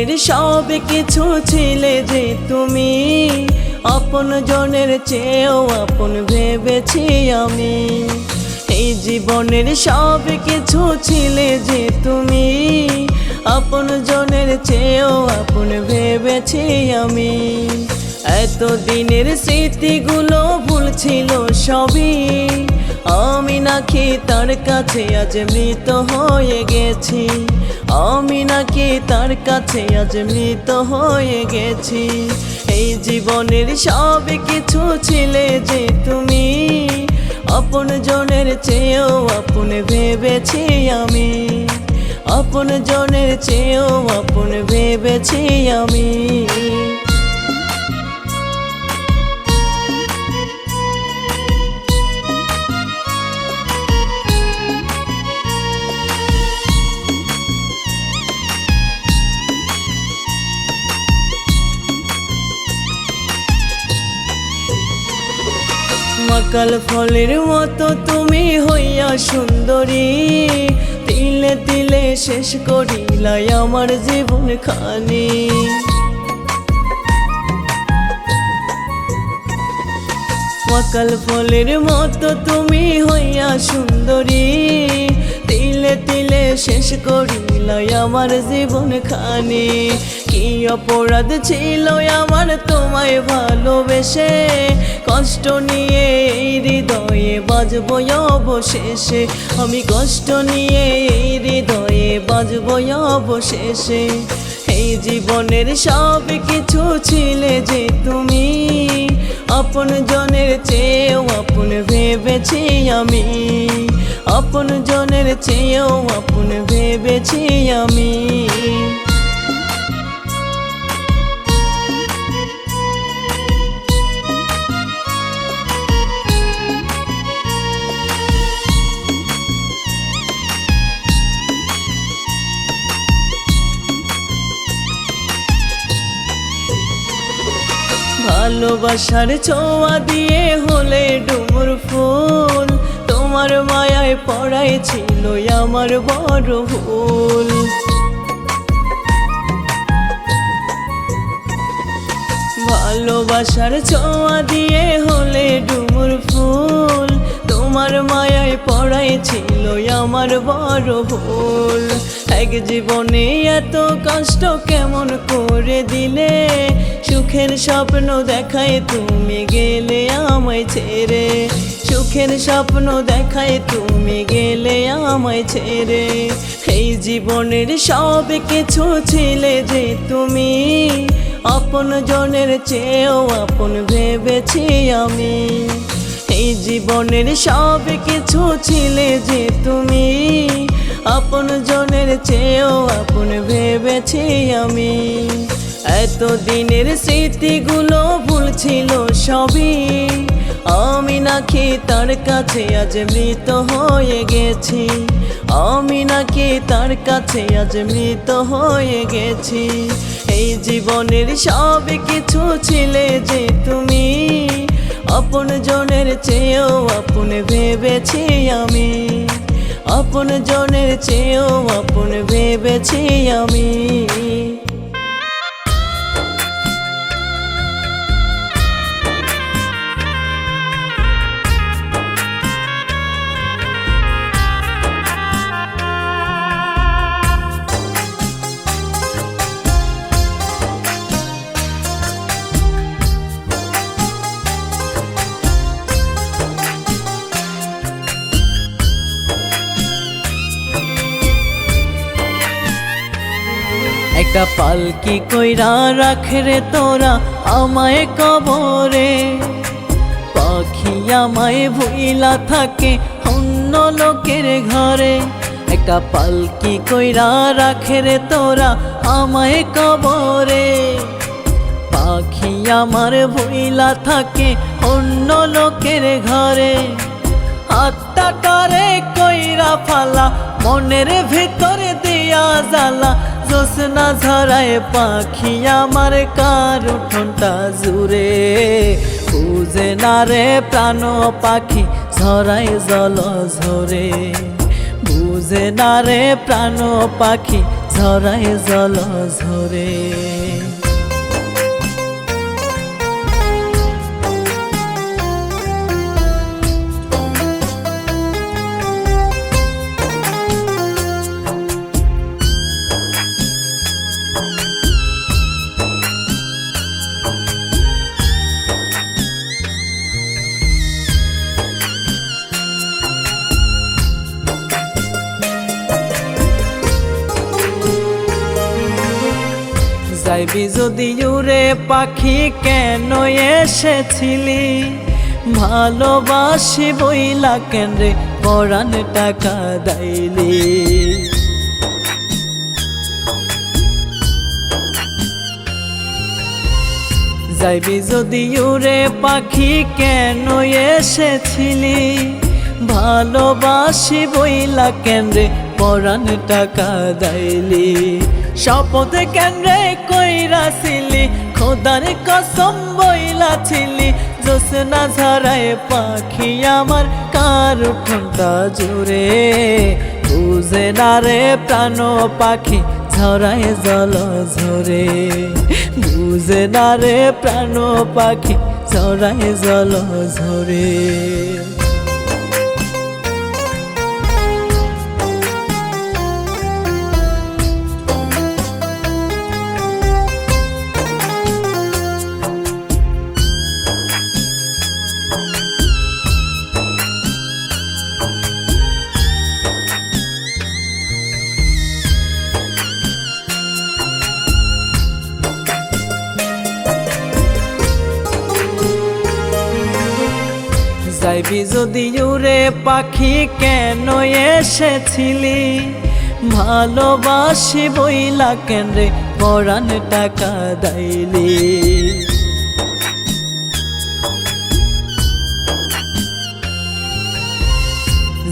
জীবনের সব কিছু ছিলে যে তুমি। আপন জনের চেয়েও আপন ভেবেছি আমি। এই জীবনের সব কিছু ছিলে যে তুমি। আপন জনের চেয়েও আপন ভেবেছি আমি। এত দিনের স্মৃতিগুলো ভুলছিল সবই। আমি নাকি তার কাছে আজ মৃত হয়ে গেছি? আমি নাকি তার কাছে আজ মৃত হয়ে গেছি? এই জীবনের সব কিছু ছিলে যে তুমি। আপন জনের চেয়েও আপন ভেবেছি আমি। আপন জনের চেয়েও আপন ভেবেছি আমি। মাকাল ফলের মতো তুমি হইয়া সুন্দরী। তিলে তিলে শেষ করিলাই আমার জীবন খানি। মাকাল ফলের মতো তুমি হইয়া সুন্দরী। তিলে তিলে শেষ করিলাই আমার জীবন খানি। কি অপরাধ ছিল আমার তোমায় ভালোবেসে? কষ্ট নিয়ে হৃদয়ে বাজবো অবশেষে। আমি কষ্ট নিয়ে হৃদয়ে বাজবো অবশেষে। এই জীবনের সব কিছু ছিলে যে তুমি। আপন জনের চেয়েও আপন ভেবেছি আমি। আপন জনের চেয়েও আপন ভেবেছি আমি। ভালোবাসার ছোঁয়া দিয়ে হলে ডুমুর ফুল। তোমার মায়ায় পড়াই ছিল আমার বড় ভুল। ভালোবাসার ছোঁয়া দিয়ে হলে ডুমুর ফুল। তোমার মায়ায় পড়াই ছিল আমার বড় ভুল। এক জীবনে এত কষ্ট কেমন করে দিলে? সুখের স্বপ্ন দেখায় তুমি গেলে আমায় ছেড়ে। সুখের স্বপ্ন দেখায় তুমি গেলে আমায় ছেড়ে। এই জীবনের সব কিছু ছিলে যে তুমি। আপন জনের চেয়েও আপন ভেবেছি আমি। এই জীবনের সব কিছু ছিলে যে তুমি। আপন জনের চেয়েও আপন ভেবেছি আমি। এত দিনের স্মৃতিগুলো ভুলছিল সবই। আমি নাকি তার কাছে আজ মৃত হয়ে গেছি। আমি নাকি তার কাছে আজ মৃত হয়ে গেছি। এই জীবনের সব কিছু ছিলে যে তুমি। আপন জনের চেয়েও আপন ভেবেছি আমি। আপন জনের চেয়েও আপন ভেবেছি আমি। একটা পালকি কইরা রাখে রে তোরা আমায় কবরে। পাখি আমায় ভুইলা থাকে অন্য লোকের ঘরে। একটা পালকি কইরা রাখে রে তোরা আমায় কবরে। পাখি আমার ভুইলা থাকে অন্য লোকের ঘরে। আত্মাটারে কইরা ফালা, মনের ভিতরে দিয়া জ্বালা জোসনা ঝরায় পাখি আমার কার উঠোনটা জুড়ে বুঝে না রে প্রাণ পাখি ঝরায় জল ঝরে বুঝে না রে প্রাণ পাখি ঝরায় জল ঝরে যাইবি যদি উড়ে পাখি কেন এসেছিলি? ভালোবাসি বইলা কেন রে পরাণ টাকা দাইলি? যাইবি যদি উড়ে পাখি কেন এসেছিলি? ভালোবাসি বইলা কেন রে পরাণ টাকা দাইলি? শপথ কেন রে কইরাছিলি খোদার কসম বইলা ছিলি জোসনা ঝরায় পাখি আমার কার ঠোঁটা জুড়ে। বুঝে না রে প্রাণ পাখি, ঝরায় জল ঝরে। বুঝে না রে প্রাণ পাখি, ঝরায় জল ঝরে। যদি উড়ে পাখি কেন এসেছিলি? ভালোবাসি বইলা কেন রে পরাণ টাকা দাইলি?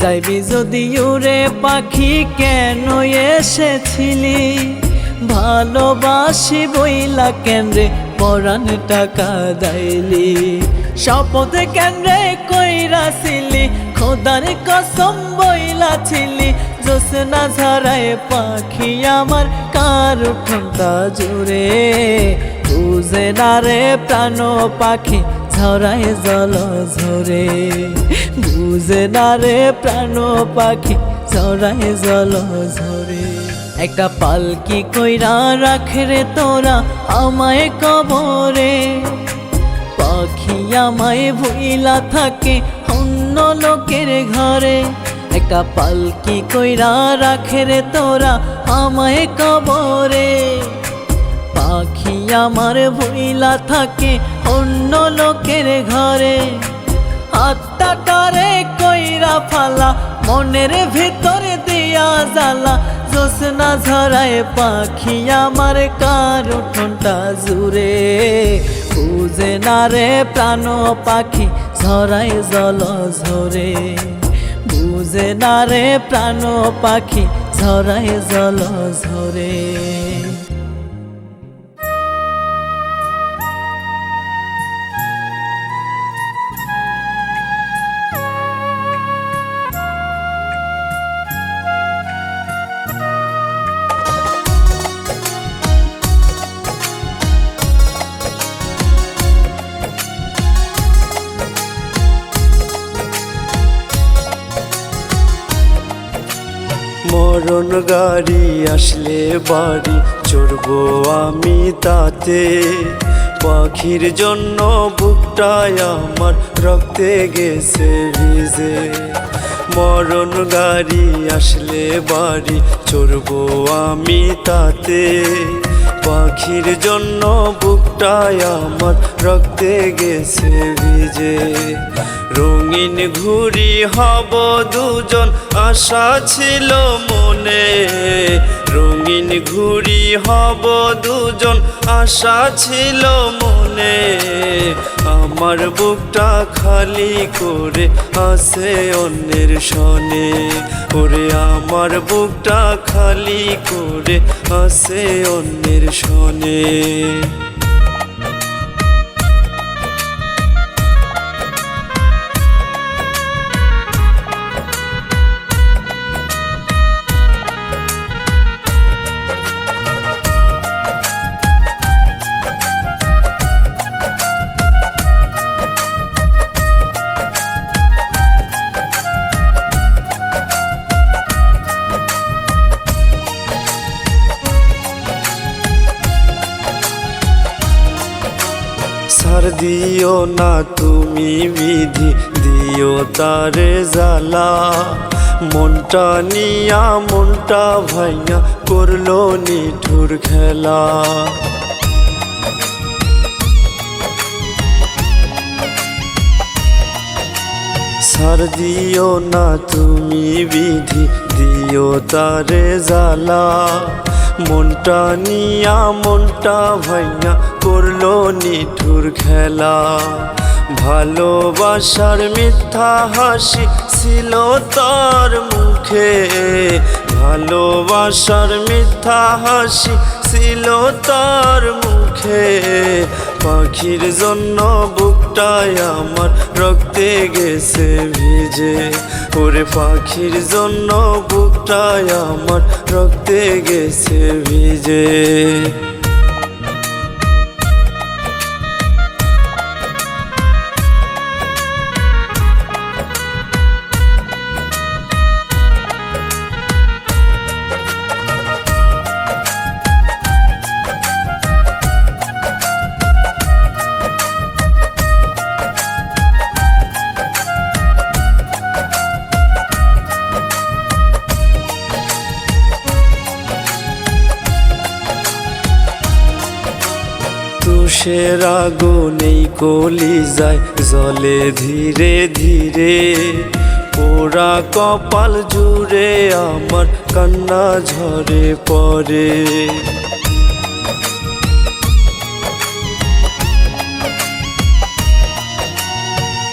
যাইবি যদি উড়ে পাখি কেন এসেছিলি? ভালোবাসি বইলা কেন রে পরাণ টাকা দাইলি? শপথ কেন রে কইরাছিলি খোদার কসম বইলা ছিলি, জোসনা ঝরায় পাখি আমার কার ঠোঁটা জুড়ে। বুঝে না রে প্রাণ পাখি, ঝরায় জল ঝরে। বুঝে না রে প্রাণ পাখি, ঝরায় জল ঝরে। একটা পালকি কইরা রাখে রে তোরা আমায় কবরে। পাখি আমায় ভুইলা থাকে অন্য লোকের ঘরে। একটা পালকি কইরা রাখে রে তোরা আমায় কবরে। পাখি আমার ভুইলা থাকে অন্য লোকের ঘরে। আত্মাটারে কইরা ফালা, মনের ভিতরে দিয়া জ্বালা। জোসনা ঝরায় পাখি আমার কার ঠোঁটা জুড়ে। বুঝে না রে প্রাণ পাখি ঝরায় জল ঝরে। বুঝে না রে প্রাণ পাখি ঝরায় জল ঝরে। মরণ গাড়ি আসলে বাড়ি, চড়বো আমি তাতে। পাখির জন্য বুকটায় আমার রক্তে গেছে ভিজে। মরণ গাড়ি আসলে বাড়ি, চড়বো আমি তাতে। পাখির জন্য বুকটায় আমার রক্তে গেছে ভিজে। রঙিন ঘুরি হব দুজন আশা ছিল মনে। রঙিন ঘুরি হব দুজন, আশা ছিল মনে। আমার বুকটা খালি করে আসে অন্যের সনে। ওরে, আমার বুকটা খালি করে আসে অন্যের সনে। সার দিও না তুমি বিধি, দিও তারে জ্বালা। মনটা নিয়া, মনটা ভাইয়া করল নিঠুর খেলা। সার দিও না তুমি বিধি, দিও তারে জ্বালা। মনটা নিয়া, মনটা ভাইয়া করল নিঠুর খেলা। ভালোবাসার মিথ্যা হাসি ছিল তার মুখে। ভালোবাসার মিথ্যা হাসি ছিল তার মুখে। পাখির জন্য বুকটায় আমার রক্তে গেছে ভিজে। ওরে পাখির জন্য বুকটায় আমার রক্তে গেছে ভিজে। আগুনেই কলি যায় জলে ধীরে ধীরে। পোড়া কপাল জুড়ে আমার কান্না ঝরে পড়ে।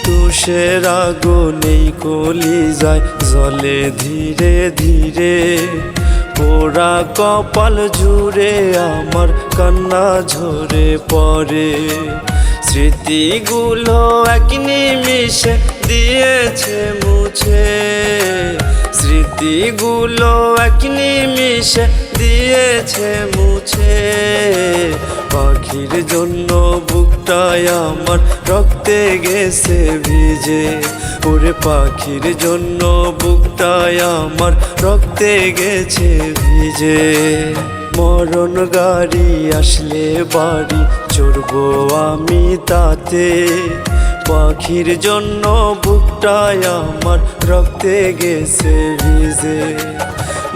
তুষের আগুনেই কলি যায় জলে ধীরে ধীরে। পোড়া কপাল জুড়ে আমার কান্না ঝরে পড়ে। স্মৃতিগুলো এক নিমিষে দিয়েছে মুছে। স্মৃতিগুলো এক নিমিষে দিয়েছে মুছে। পাখির জন্য বুকটায় আমার রক্তে গেছে ভিজে। ওরে পাখির জন্য বুকটায় আমার রক্তে গেছে ভিজে। মরণ গাড়ি আসলে বাড়ি চড়বো আমি তাতে। পাখির জন্য বুকটায় আমার রক্তে গেছে ভিজে।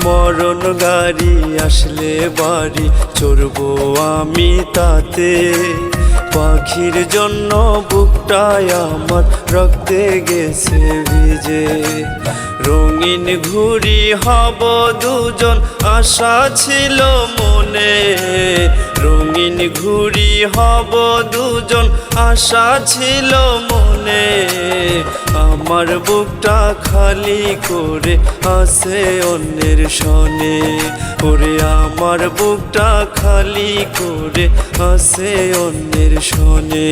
মরণ গাড়ি আসলে বাড়ি, চড়বো আমি তাতে। পাখির জন্য বুকটায় আমার, রক্তে গেছে ভিজে। রঙিন ঘুড়ি হব দুজন, আশা ছিল মনে। রঙিন ঘুড়ি হব দুজন, আশা ছিল মনে। আমার বুকটা খালি করে আসে অন্যের সনে। ওরে আমার বুকটা খালি করে আসে অন্যের সনে।